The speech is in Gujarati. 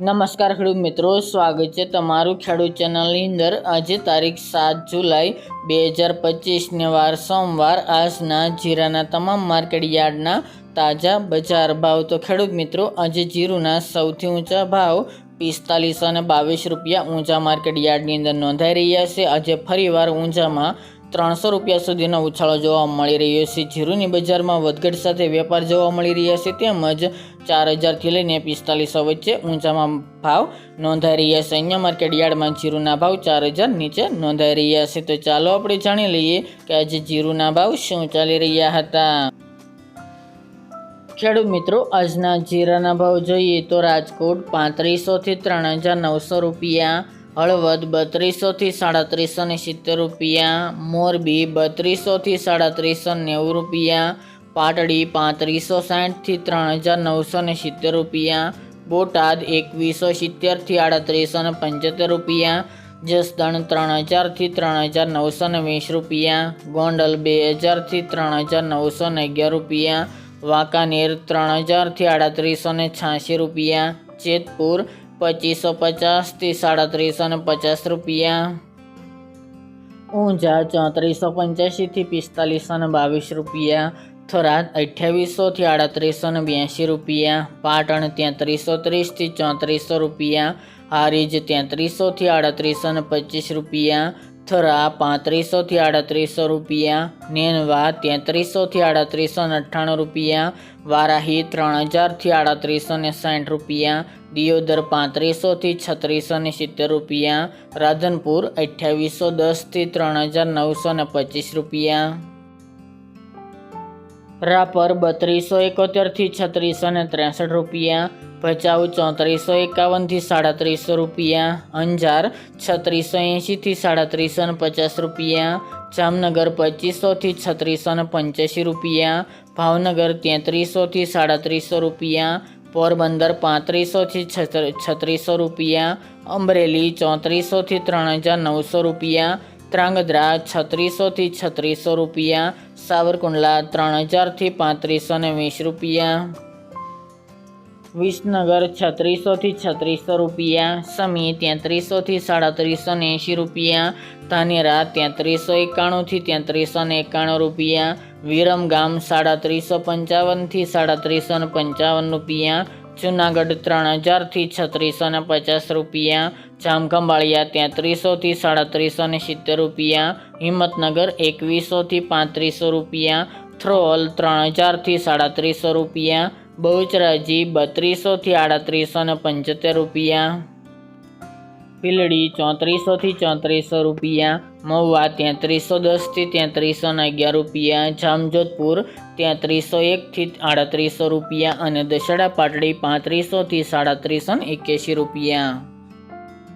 નમસ્કાર ખેડૂત મિત્રો, સ્વાગત છે તમારું ખેડૂત ચેનલની અંદર. આજે તારીખ સાત જુલાઈ બે હજાર પચીસને વાર સોમવાર. આજના જીરાના તમામ માર્કેટ યાર્ડના તાજા બજાર ભાવ. તો ખેડૂત મિત્રો, આજે જીરુના સૌથી ઊંચા ભાવ પિસ્તાલીસો અને બાવીસ રૂપિયા ઊંચા માર્કેટ યાર્ડની અંદર નોંધાઈ રહ્યા છે. આજે ફરીવાર ઊંચામાં ત્રણસો રૂપિયા સુધીનો ઉછાળો જોવા મળી રહ્યો છે. જીરુની બજારમાં વધઘટ સાથે વેપાર જોવા મળી રહ્યા છે તેમજ ચાર હજારથી લઈને પિસ્તાલીસો વચ્ચે ઊંચામાં ભાવ નોંધાઈ રહ્યા છે. અહીંયા માર્કેટ યાર્ડમાં જીરુના ભાવ ચાર હજાર નીચે નોંધાઈ રહ્યા છે. તો ચાલો આપણે જાણી લઈએ કે આજે જીરુના ભાવ શું ચાલી રહ્યા હતા. ખેડૂત મિત્રો, આજના જીરાના ભાવ જોઈએ તો રાજકોટ પાંત્રીસોથી ત્રણ હજાર નવસો રૂપિયા હળવદ બત્રીસોથી સાડત્રીસો ને સિત્તેર રૂપિયા, મોરબી બત્રીસોથી સાડત્રીસો નેવું રૂપિયા, પાટડી પાંત્રીસો સાઠથી ત્રણ હજાર નવસો ને સિત્તેર રૂપિયા, બોટાદ એકવીસો સિત્તેરથી આડત્રીસો ને પંચોતેર રૂપિયા, જસદણ ત્રણ હજારથી ત્રણ હજાર નવસો ને વીસ રૂપિયા, ગોંડલ બે હજારથી ત્રણ હજાર નવસો ને અગિયાર રૂપિયા, વાંકાનેર ત્રણ હજારથી આડત્રીસો ને છ્યાસી રૂપિયા, જેતપુર પચીસો પચાસથી સાડત્રીસો ને પચાસ રૂપિયા. ઊંઝા ચોત્રીસો પંચ્યાસીથી પિસ્તાલીસો ને બાવીસ રૂપિયા. થરાદ અઠ્યાવીસોથી આડત્રીસો ને બ્યાસી રૂપિયા. પાટણ તેત્રીસો ત્રીસથી ચોત્રીસો રૂપિયા. હારીજ તેત્રીસોથી આડત્રીસો ને પચીસ રૂપિયા. થરા પાંત્રીસોથી આડત્રીસો રૂપિયા, નેનવા તેત્રીસોથી આડત્રીસો ને અઠ્ઠાણું રૂપિયા, વારાહી ત્રણ હજારથી આડત્રીસો ને સાઠ રૂપિયા, દિયોદર પાંત્રીસોથી છત્રીસો ને સિત્તેર રૂપિયા, રાધનપુર અઠ્યાવીસો દસથી ત્રણ હજાર નવસો ને પચીસ રૂપિયા. રાપર બત્રીસો એકોતેરથી છત્રીસ અને ત્રેસઠ રૂપિયા. ભચાઉ ચોત્રીસો એકાવનથી સાડત્રીસો રૂપિયા. અંજાર છત્રીસો એંશીથી સાડત્રીસો ને પચાસ રૂપિયા. જામનગર પચીસોથી છત્રીસો ને પંચ્યાસી રૂપિયા. ભાવનગર તેત્રીસોથી સાડત્રીસો રૂપિયા. પોરબંદર પાંત્રીસોથી છત્રીસો રૂપિયા. અમરેલી ચોત્રીસોથી ત્રણ હજાર નવસો રૂપિયા. ત્રાંગધ્રા છત્રીસોથી છત્રીસો રૂપિયા, સાવરકુંડલા ત્રણ હજારથી પાંત્રીસો ને વીસ રૂપિયા. વિસનગર છત્રીસોથી છત્રીસો રૂપિયા, સમી તેત્રીસોથી સાડત્રીસો ને એંશી રૂપિયા, ધાનેરા તેત્રીસો એકાણુંથી તેત્રીસો ને એકાણું રૂપિયા, વિરમગામ સાડત્રીસો પંચાવનથી સાડત્રીસો ને પંચાવન રૂપિયા જુનાગઢ ત્રણ હજારથી છત્રીસો ને પચાસ રૂપિયા, જામખંભાળિયા તેત્રીસોથી સાડત્રીસો ને સિત્તેર રૂપિયા, હિંમતનગર એકવીસોથી પાંત્રીસો રૂપિયા, થ્રોલ ત્રણ હજારથી સાડત્રીસો રૂપિયા, બહુચરાજી બત્રીસોથી આડત્રીસો ને પંચોતેર રૂપિયા. પીલડી ચોત્રીસોથી ચોત્રીસો રૂપિયા, મહુવા તેત્રીસો દસથી તેત્રીસો અગિયાર રૂપિયા, જામજોધપુર તેત્રીસો એકથી આડત્રીસો રૂપિયા અને દશેડા પાટડી પાંત્રીસોથી સાડત્રીસો એક્યાસી રૂપિયા.